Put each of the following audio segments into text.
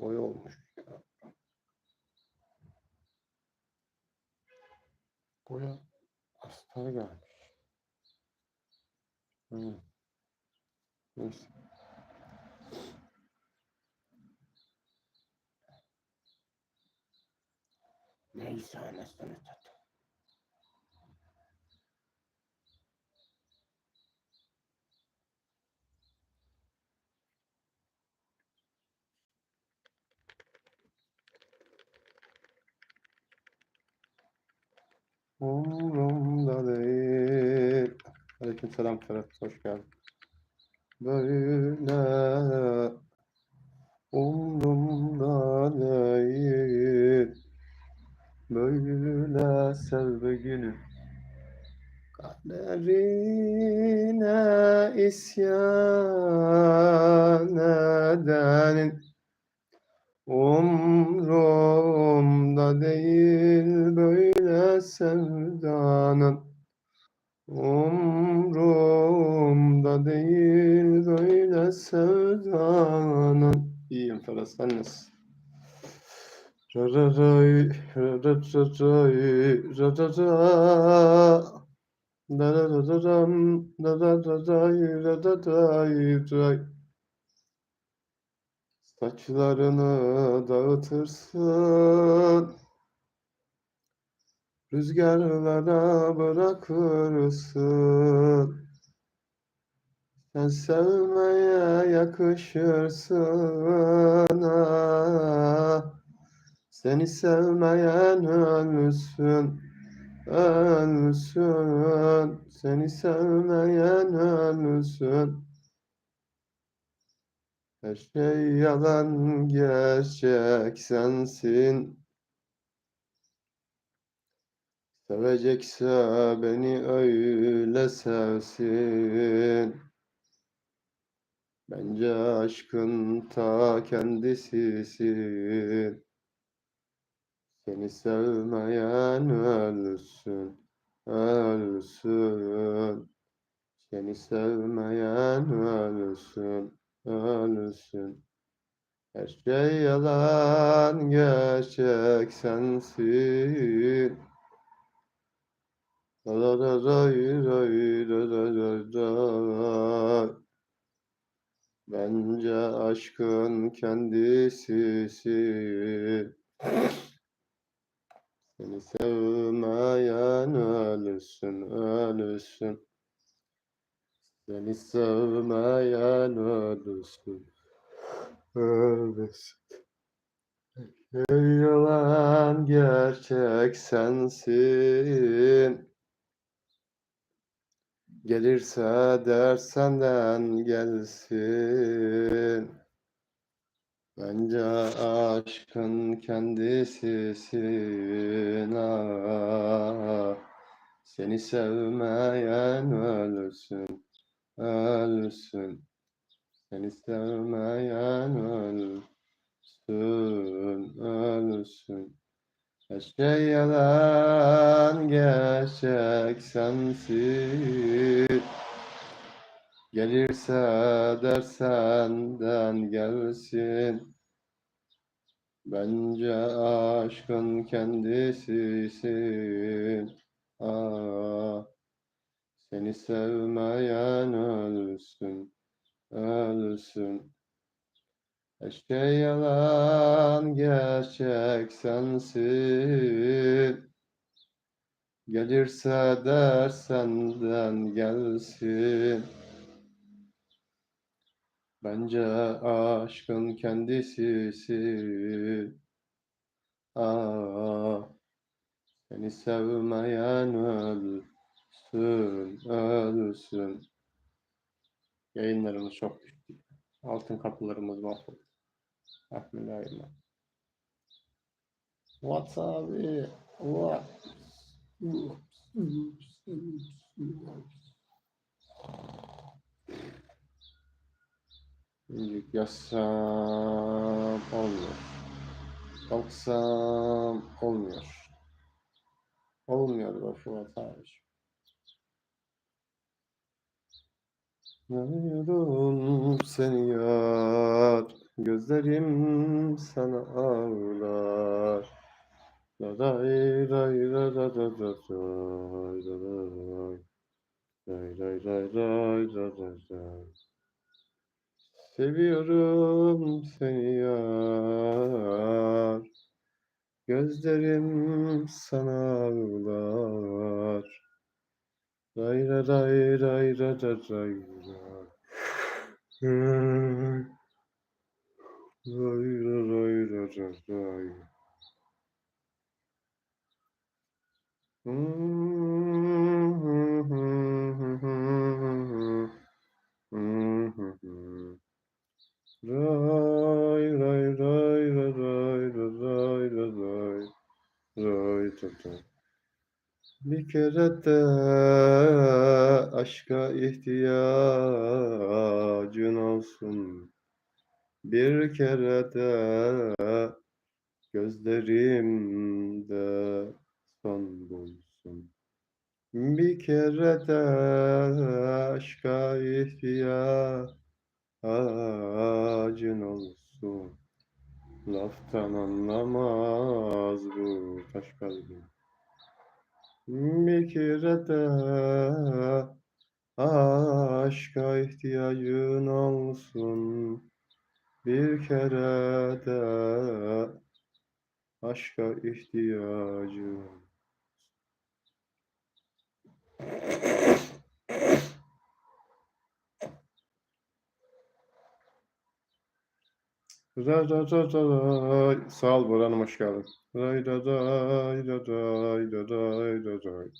Boy olmuş ya. Boya hastaya gelmiş. Hı. Neyse. Neyse anasını satayım. Umrumda değil. Aleykümselam Ferhat, hoş geldin. Böyle umrumda değil. Böyle sev be gülüm. Kaderine isyan edenin Umrumda değil böyle sevdanın Umrumda değil böyle sevdanın İyiyim Ferhat sen nasılsın? Ra ra ray, ra ra ra ray, ra ra ra. Da da da da dam, da da da day, ra da day, ray. Saçlarını dağıtırsın, rüzgarlara bırakırsın. Sen sevmeye yakışırsın. Seni sevmeyen ölsün, ölsün. Seni sevmeyen ölsün. Her şey yalan, gerçek sensin. Sevecekse beni öyle sevsin. Bence aşkın ta kendisisin. Seni sevmeyen ölsün, ölsün. Seni sevmeyen ölsün, ölsün. Her şey yalan, gerçek sensin. La ray. Bence aşkın kendisisin. Seni sevmeyen ölsün, ölsün. Seni sevmeyen ölsün. Ey yalan gerçek sensin. Gelirse ders senden gelsin. Bence aşkın kendisisin ah. Seni sevmeyen ölsün, ölsün. Seni sevmeyen ölsün, ölsün. Her yalan, gerçek sensin. Gelirse ders senden gelsin. Bence aşkın kendisisin. Ah, seni sevmeyen ölsün, ölsün. Şey yalan, gerçek sensin. Gelirse ders senden gelsin. Bence aşkın kendisisin. Ah, seni sevmeyen ölsün, ölsün. Yayınlarımız çok düştü. Altın kapılarımız mahvoldu. Bismillahirrahmanirrahim. What's abi? What? Müzik yazsam olmuyor. Kalksam olmuyor. Olmuyor be Fuat abi. Arıyorum seni yar, gözlerim sana ağlar. La ray ray ra ra ra ra ray ra ra ray. Ray ray ray ray ra ra ray. Seviyorum seni yar, gözlerim sana ağlar. Ray ra ray ray ra ra ray Zay, zay, zay, zay, zay. Ray ray ray ray ray ray ray ray tata. Bir kere de aşka ihtiyaç Bir kere de gözlerimde son bulsun. Bir kere de aşka ihtiyacın olsun. Laftan anlamaz bu taş kalbim. Bir kere de aşka ihtiyacın olsun. Bir kere de aşka ihtiyacım. Ra ra ra ra Sağ ol Boran'ım hoş geldin. Ray ra ray ra ray ra ray ra ray.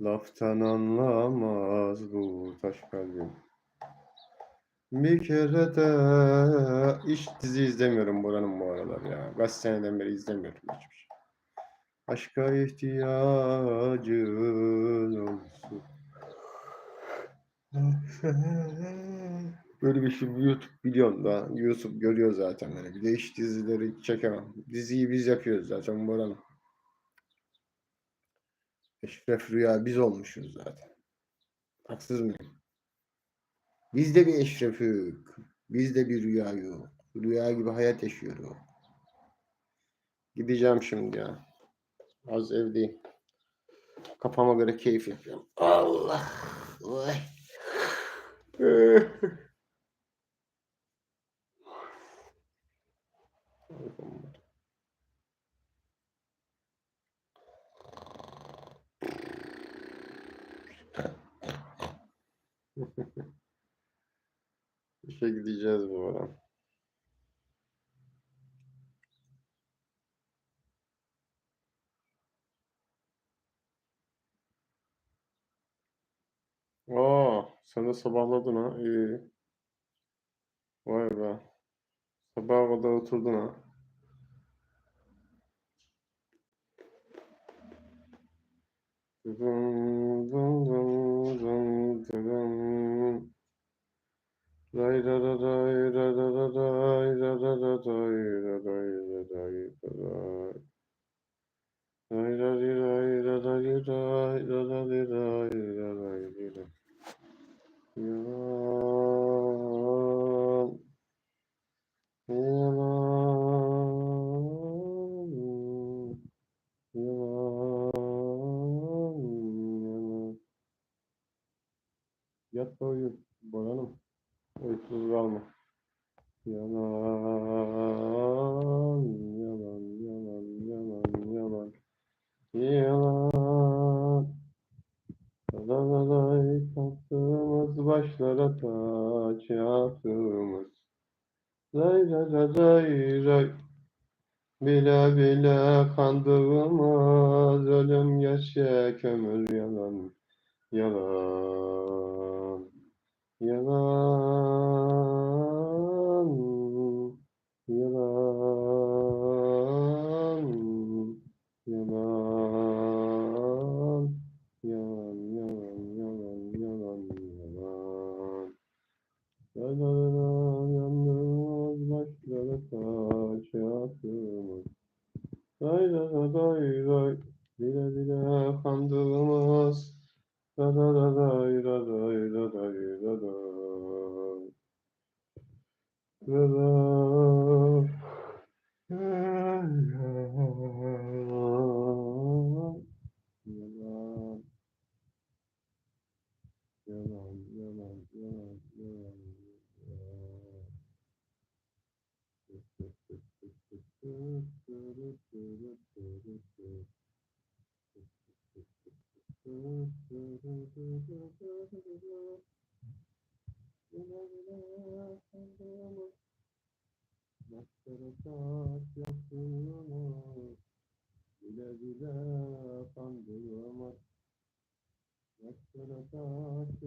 Laftan anlamaz bu taş kalbim. Bir kere de hiç dizi izlemiyorum Boran'ım bu aralar ya. Kaç seneden beri izlemiyorum hiçbir şey. Aşka ihtiyacın olsun. Böyle bir şey YouTube biliyorum da YouTube görüyor zaten beni. Bir de hiç dizileri çekemem. Diziyi biz yapıyoruz zaten Boran'ım. Eşref Rüya biz olmuşuz zaten. Haksız mıyım? Biz de bir Eşref yok. Biz de bir rüya yok. Rüya gibi hayat yaşıyoruz. Gideceğim şimdi ya. Az evdeyim. Kafama göre keyif yapıyorum. Allah. Oy. İşe gideceğiz bu ara. Aa, sen de sabahladın ha. İyi. Vay be. Sabaha kadar oturdun ha. Dın dın dın dın dın. Yeah. yaratacağımız. Lay lay lay lay Bile bile kandığımız ölüm geçe kömür yalan yalan yalan Lay lay lay lay. Bile bile kandılmaz. La la la la. Maskara taş yapılmaz, bile bile kandırılmaz. Maskara taş